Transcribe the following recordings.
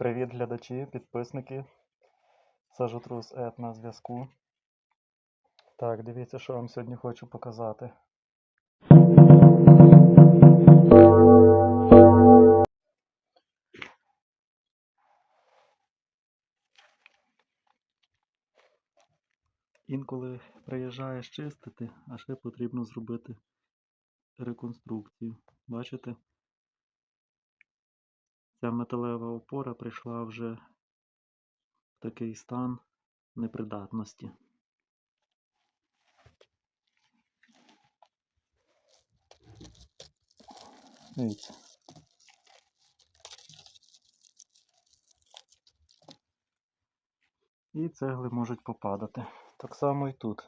Привіт, глядачі, підписники. Сажотрус Ед на зв'язку. Так, дивіться, що вам сьогодні хочу показати. Інколи приїжджаєш чистити, а ще потрібно зробити реконструкцію. Бачите? Ця металева опора прийшла вже в такий стан непридатності. Дивіться. І цегли можуть попадати. Так само і тут.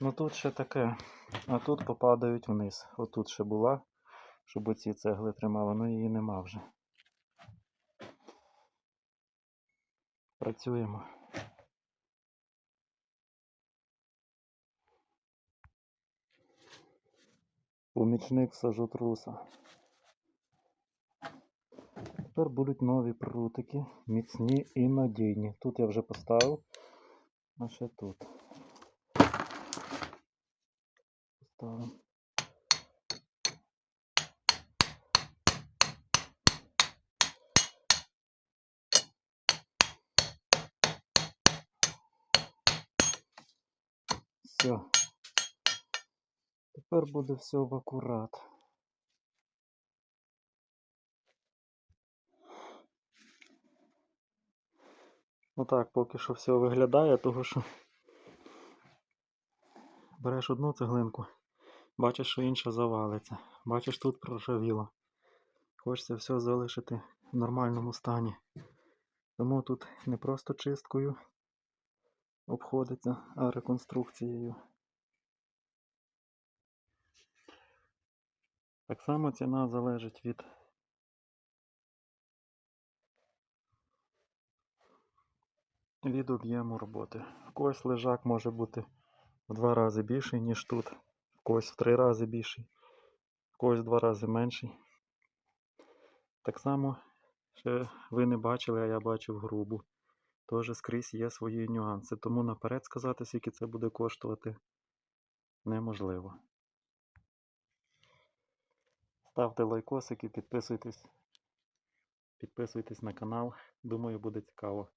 Ну тут ще таке, а тут попадають вниз. Отут ще була, щоб оці цегли тримали, ну її нема вже. Працюємо. Помічник сажотруса. Тепер будуть нові прутики, міцні і надійні. Тут я вже поставив, а ще тут. Поставимо. Все. Тепер буде все в акурат. Отак поки що все виглядає, того що береш одну цеглинку, бачиш, що інша завалиться. Бачиш, тут проржавіло. Хочеться все залишити в нормальному стані. Тому тут не просто чисткою обходиться, реконструкцією. Так само ціна залежить від від об'єму роботи. В когось лежак може бути в два рази більший, ніж тут, в когось в три рази більший, в когось в два рази менший. Так само ще ви не бачили, а я бачив грубу. Теж скрізь є свої нюанси. Тому наперед сказати, скільки це буде коштувати, неможливо. Ставте лайкосики, підписуйтесь. Підписуйтесь на канал. Думаю, буде цікаво.